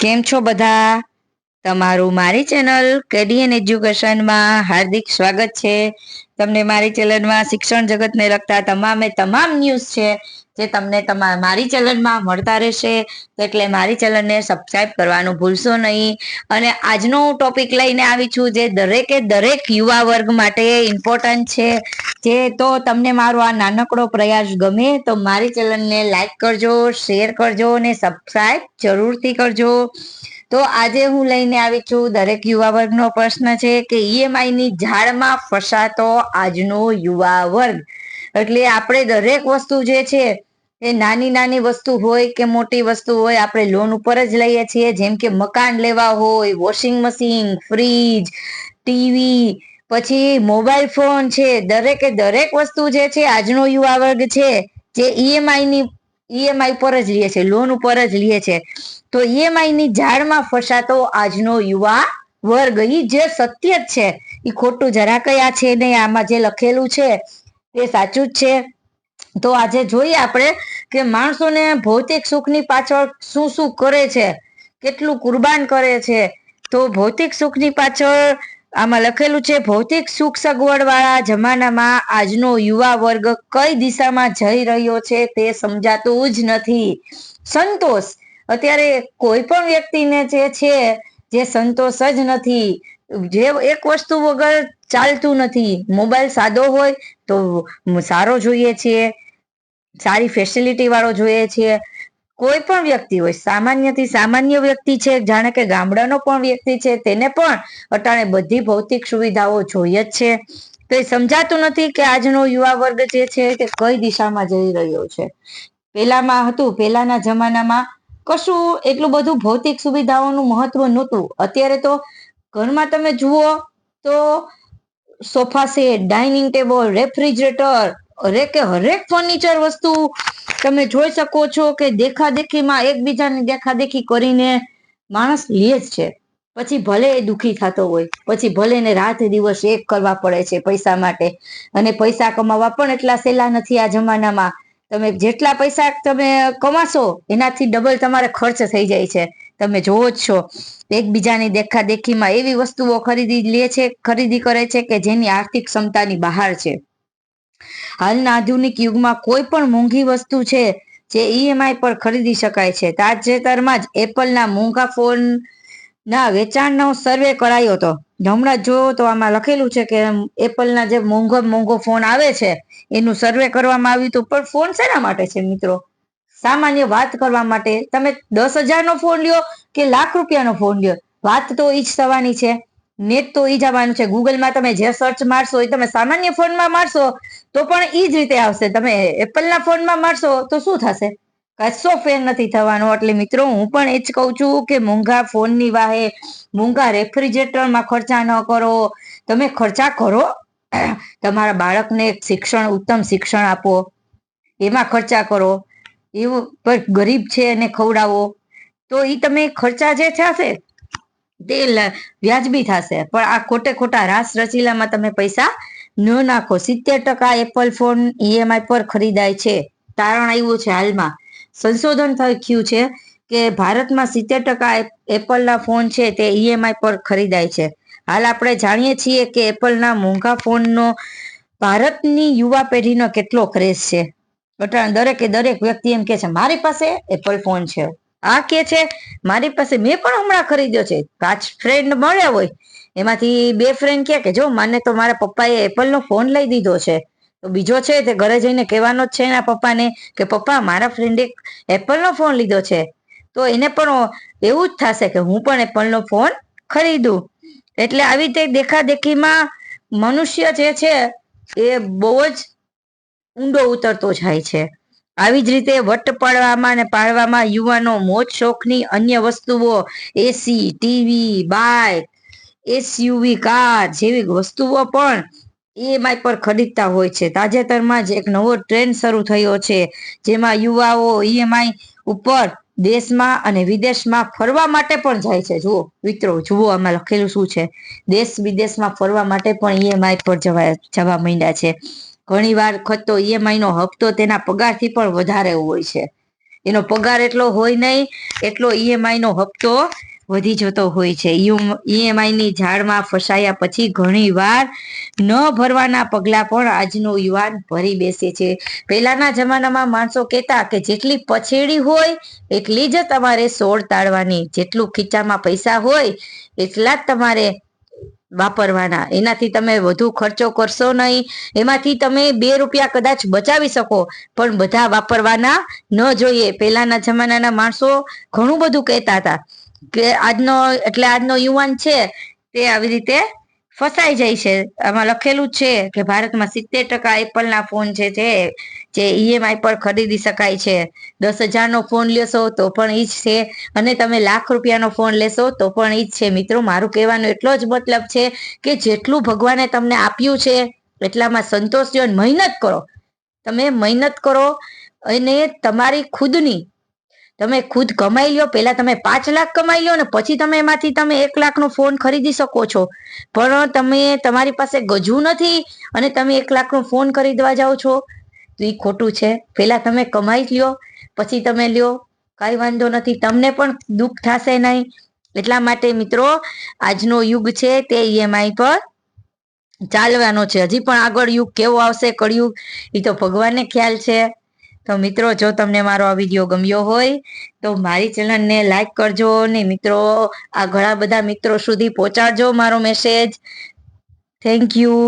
કેમ છો બધા? તમારું મારી ચેનલ કેડીએન એજ્યુકેશનમાં હાર્દિક સ્વાગત છે. તમને મારી ચેનલમાં શિક્ષણ જગતને લગતા તમામે તમામ ન્યૂઝ છે. જે તમને તમારા મારી ચેનલમાં મળતા રહેશે, એટલે મારી ચેનલને સબસ્ક્રાઈબ કરવાનું ભૂલશો નહીં. અને આજનો ટોપિક લઈને આવી છું જે દરેકે દરેક યુવા વર્ગ માટે ઇમ્પોર્ટન્ટ છે. જે તો તમને મારો આ નાનકડો પ્રયાસ ગમે તો મારી ચેનલને લાઈક કરજો શેર કરજો અને સબસ્ક્રાઈબ જરૂરથી કરજો. તો આજે હું લઈને આવી છું દરેક યુવા વર્ગનો પ્રશ્ન છે કે ઈએમઆઈ ની ઝાડમાં ફસાતો આજનો યુવા વર્ગ. એટલે આપણે દરેક વસ્તુ જે છે એ નાની નાની વસ્તુ હોય કે મોટી વસ્તુ હોય, આપણે લોન ઉપર જ લઈએ છીએ. જેમ કે મકાન લેવા હોય વોશિંગ મશીન ફ્રીજ ટીવી પછી મોબાઈલ ફોન છે. દરેકે દરેક વસ્તુ જે છે, આજનો યુવા વર્ગ છે, જે ઈએમઆઈ ની ઈએમઆઈ પર જ લે છે લોન ઉપર જ લે છે. તો ઈએમઆઈ ની જાળમાં ફસાતો આજનો યુવા વર્ગ ઈ જે સત્ય જ છે એ ખોટું જરા કયા છે નહીં, આમાં જે લખેલું છે તે સાચું જ છે. તો આજે જોઈએ આપણે કે માણસોને ભૌતિક સુખની પાછળ શું શું કરે છે, કેટલું કુરબાન કરે છે. તો ભૌતિક સુખની પાછળ આમાં લખેલું છે, ભૌતિક સુખ સગવડ વાળા જમાનામાં આજનો યુવા વર્ગ કઈ દિશામાં જઈ રહ્યો છે તે સમજાતું જ નથી. સંતોષ અત્યારે કોઈ પણ વ્યક્તિને જે છે, જે સંતોષ જ નથી. જે એક વસ્તુ વગર ચાલતું નથી. મોબાઈલ સાદો હોય તો સારો જોઈએ છીએ. સારી ફેસિલિટી વાળો જોઈએ છીએ કોઈ પણ વ્યક્તિ હોય, સામાન્યથી સામાન્ય વ્યક્તિ છે, જાણે કે ગામડાનો પણ વ્યક્તિ છે, તેને પણ અટાણે બધી ભૌતિક સુવિધાઓ જોઈએ જ છે. તો સમજાતું નથી કે આજનો યુવા વર્ગ જે છે તે કઈ દિશામાં જઈ રહ્યો છે. પેલામાં હતું પેલાના જમાનામાં કશું એટલું બધું ભૌતિક સુવિધાઓનું મહત્વ નહોતું. અત્યારે તો ઘરમાં તમે જુઓ તો sofa set, dining table, refrigerator હરેકે હરેક ફર્નિચર વસ્તુ તમે જોઈ શકો છો કે દેખાદેખીમાં એકબીજાની દેખાદેખી કરીને માણસ લે જ છે. પછી ભલે એ દુખી થતો હોય, પછી ભલે ને રાત દિવસ એક કરવા પડે છે પૈસા માટે. અને પૈસા કમાવા પણ એટલા સહેલા નથી આ જમાનામાં. તમે જેટલા પૈસા તમે કમાશો, એનાથી ડબલ તમારે ખર્ચ થઈ જાય છે. તમે જોવો જ છો, એકબીજાની દેખાદેખીમાં એવી વસ્તુઓ ખરીદી લે છે, ખરીદી કરે છે કે જેની આર્થિક ક્ષમતાની બહાર છે. હાલના આધુનિક યુગમાં કોઈ પણ મોંઘી વસ્તુ છે, જે ઈએમઆઈ પર ખરીદી શકાય છે. તાજેતરમાં જ એપલના મોંઘા ફોન ના વેચાણનો સર્વે કરાયો હતો. હમણાં જો તો આમાં લખેલું છે કે એપલના જે મોંઘો મોંઘો ફોન આવે છે, એનું સર્વે કરવામાં આવ્યું હતું. પણ ફોન શેના માટે છે મિત્રો? સામાન્ય વાત કરવા માટે તમે દસ હજારનો ફોન લ્યો કે લાખ રૂપિયાનો ફોન લ્યો? વાત તો ઈ જ થવાની છે. નેટ તો ઈ જ આવવાનું છે. ગૂગલમાં તમે જે સર્ચ મારશો એ તમે સામાન્ય ફોનમાં મારશો, તો પણ ઈ જ રીતે આવશે. તમે એપલના ફોનમાં મારશો, તો શું થશે? કશો ફેર નથી થવાનો. એટલે મિત્રો, હું પણ એ જ કહું છું કે મોંઘા ફોનની વાહે, મોંઘા રેફ્રિજરેટરમાં ખર્ચા ન કરો. તમે ખર્ચા કરો. તમારા બાળકને શિક્ષણ, ઉત્તમ શિક્ષણ આપો. એમાં ખર્ચા કરો. એવું ગરીબ છે એને ખવડાવો. તો એ તમે ખર્ચા જે થશે તે વ્યાજબી થશે. પણ આ ખોટે ખોટા રાસ રચીલામાં તમે પૈસા ન નાખો. સિત્તેર ટકા એપલ ફોન ઈએમઆઈ પર ખરીદાય છે. તારણ આવ્યું છે હાલમાં. સંશોધન થયું છે કે ભારતમાં સિત્તેર ટકા એપલના ફોન છે તે ઈએમઆઈ પર ખરીદાય છે. હાલ આપણે જાણીએ છીએ કે એપલના મોંઘા ફોનનો ભારતની યુવા પેઢીનો કેટલો ક્રેઝ છે. દરેકે દરેક વ્યક્તિ એમ કે છે, મારી પાસે એપલ ફોન છે. આ કે છે, મારી પાસે મેં પણ હમણાં ખરીદ્યો છે. પાંચ ફ્રેન્ડ મળ્યા હોય. એમાંથી બે ફ્રેન્ડ કે કે, જો, મને તો મારા પપ્પાએ એપલનો ફોન લઈ દીધો છે. તો બીજો છે તે ઘરે જઈને કહેવાનો જ છે એના પપ્પાને કે, પપ્પા, મારા ફ્રેન્ડે એપલનો ફોન લીધો છે. તો એને પણ એવું જ થશે કે, હું પણ એપલનો ફોન ખરીદું. એટલે આવી રીતે દેખાદેખીમાં મનુષ્ય જે છે, એ બહુ જ ઊંડો ઉતરતો જાય છે. આવી જ રીતે વટ પાડવામાં અને પાડવામાં યુવાનો મોજ શોખની અન્ય વસ્તુઓ AC TV bike SUV car જેવી વસ્તુઓ પણ ઈએમઆઈ પર ખરીદતા હોય છે. તાજેતરમાં જ એક નવો ટ્રેન્ડ શરૂ થયો છે, જેમાં યુવાઓ ઈએમઆઈ ઉપર દેશમાં અને વિદેશમાં ફરવા માટે પણ જાય છે. જુઓ, મિત્રો, જુઓ આમાં લખેલું શું છે? દેશ વિદેશમાં ફરવા માટે પણ ઈએમઆઈ પર જવા જવા માંડ્યા છે. ઘણી વાર વખત તો ઈએમઆઈ નો હપ્તો તેના પગારથી પણ વધારે હોય છે. એનો પગાર એટલો હોય નહીં, એટલો ઈએમઆઈ નો હપ્તો વધી જતો હોય છે. ઈએમઆઈ ની ઝાડમાં ફસાયા પછી ઘણી વાર ન ભરવાના પગલા પણ આજનો યુવાન ભરી બેસે છે. પહેલાના જમાનામાં માણસો કહેતા કે જેટલી પછેડી હોય, એટલી જ તમારે સોળ તાળવાની. જેટલું ખીચામાં પૈસા હોય, એટલા જ તમારે વાપરવાના. એનાથી તમે વધુ ખર્ચો કરશો નહીં. એમાંથી તમે બે રૂપિયા કદાચ બચાવી શકો, પણ બધા વાપરવાના ન જોઈએ. પહેલાના જમાનાના માણસો ઘણું બધું કહેતા હતા કે આજનો, એટલે આજનો યુવાન છે તે આવી રીતે ફસાઈ જાય છે. આમાં લખેલું છે કે ભારતમાં સિત્તેર ટકા એપલના ફોન છે, જે જે ઈએમઆઈ પર ખરીદી શકાય છે. દસ હજારનો ફોન લેશો તો પણ ઈ જ છે. અને તમે લાખ રૂપિયાનો ફોન લેશો તો પણ ઈ જ છે. મિત્રો, મારું કહેવાનો એટલો જ મતલબ છે કે જેટલું ભગવાને તમને આપ્યું છે, એટલામાં સંતોષ જો મહેનત કરો. તમે મહેનત કરો અને તમારી ખુદની તમે ખુદ કમાઈ લ્યો પહેલા તમે પાંચ લાખ કમાઈ લ્યો ને પછી તમે એમાંથી તમે એક લાખનો ફોન ખરીદી શકો છો. પણ તમે તમારી પાસે ગજુ નથી અને તમે એક લાખનો ફોન ખરીદવા જાઓ છો. તો એ ખોટું છે. પહેલા તમે કમાઈ લ્યો, પછી તમે લ્યો. કાંઈ વાંધો નથી. તમને પણ દુઃખ થશે નહીં. એટલા માટે મિત્રો, આજનો યુગ છે તે ઈએમઆઈ પર ચાલવાનો છે. હજી પણ આગળ યુગ કેવો આવશે કળિયુગ એ તો ભગવાનને ખ્યાલ છે. તો મિત્રો, જો તમને મારો આ વીડિયો ગમ્યો હોય, તો મારી ચેનલને લાઈક કરજો ને મિત્રો, આ ઘણા બધા મિત્રો સુધી પહોંચાડજો મારો મેસેજ થેન્ક યુ